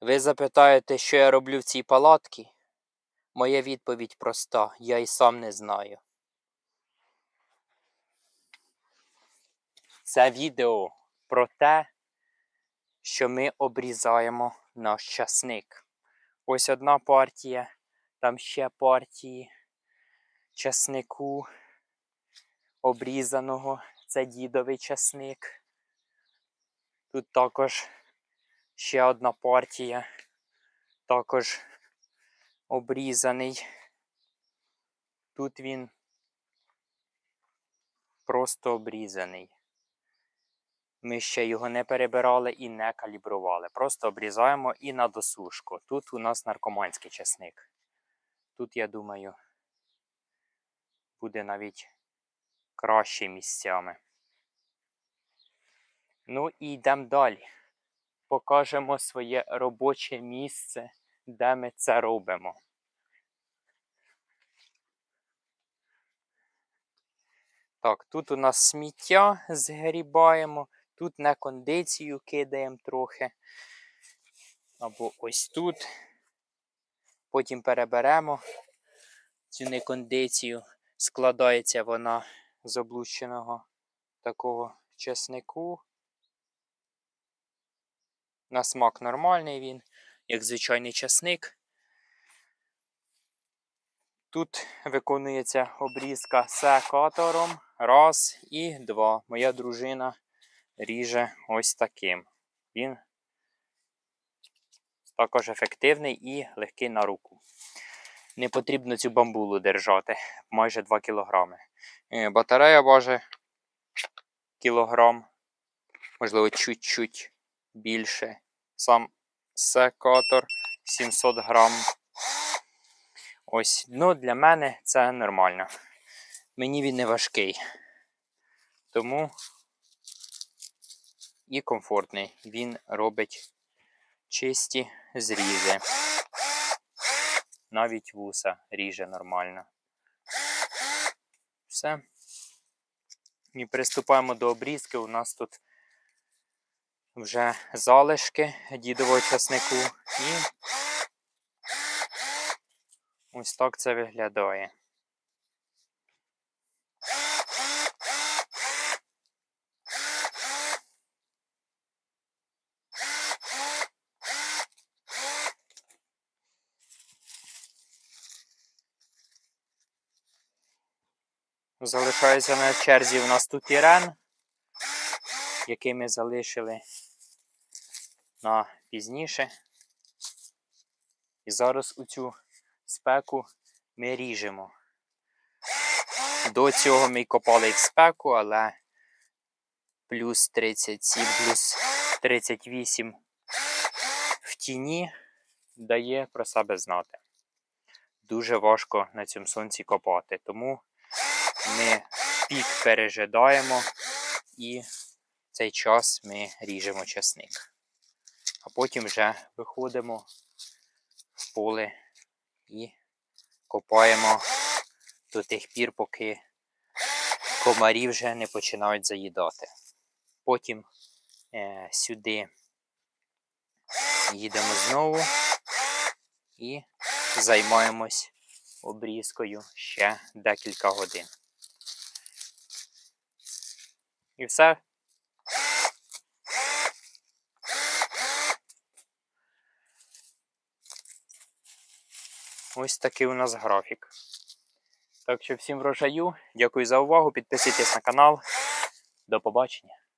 Ви запитаєте, що я роблю в цій палатці? Моя відповідь проста: я й сам не знаю. Це відео про те, що ми обрізаємо наш часник. Ось одна партія, там ще партії часнику обрізаного. Це дідовий часник. Тут також ще одна партія, також обрізаний. Тут він просто обрізаний. Ми ще його не перебирали і не калібрували. Просто обрізаємо і на досушку. Тут у нас наркоманський часник. Тут, я думаю, буде навіть краще місцями. Ну і йдемо далі. Покажемо своє робоче місце, де ми це робимо. Так, тут у нас сміття згрібаємо, тут на кондицію кидаємо трохи. Або ось тут. Потім переберемо цю некондицію. Складається вона з облущеного такого чеснику. На смак нормальний він, як звичайний часник. Тут виконується обрізка секатором. Раз і два. Моя дружина ріже ось таким. Він також ефективний і легкий на руку. Не потрібно цю бамбулу держати майже 2 кг. Батарея важить кілограм, можливо, чуть-чуть більше. Сам секатор 700 грам. Ось, ну для мене це нормально. Мені він не важкий. Тому і комфортний. Він робить чисті зрізи. Навіть вуса ріже нормально. Все. І приступаємо до обрізки. У нас тут вже залишки дідового часнику. І ось так це виглядає. Залишається на черзі у нас тут Ірен, який ми залишили на пізніше. І зараз у цю спеку ми ріжемо. До цього ми копали в спеку, але плюс 37, плюс 38 в тіні дає про себе знати. Дуже важко на цьому сонці копати, тому ми пік пережидаємо і в цей час ми ріжемо часник. А потім вже виходимо в поле і копаємо до тих пір, поки комарі вже не починають заїдати. Потім е, сюди їдемо знову і займаємось обрізкою ще декілька годин. І все. Ось такий у нас графік. Так що всім врожаю. Дякую за увагу. Підписуйтесь на канал. До побачення.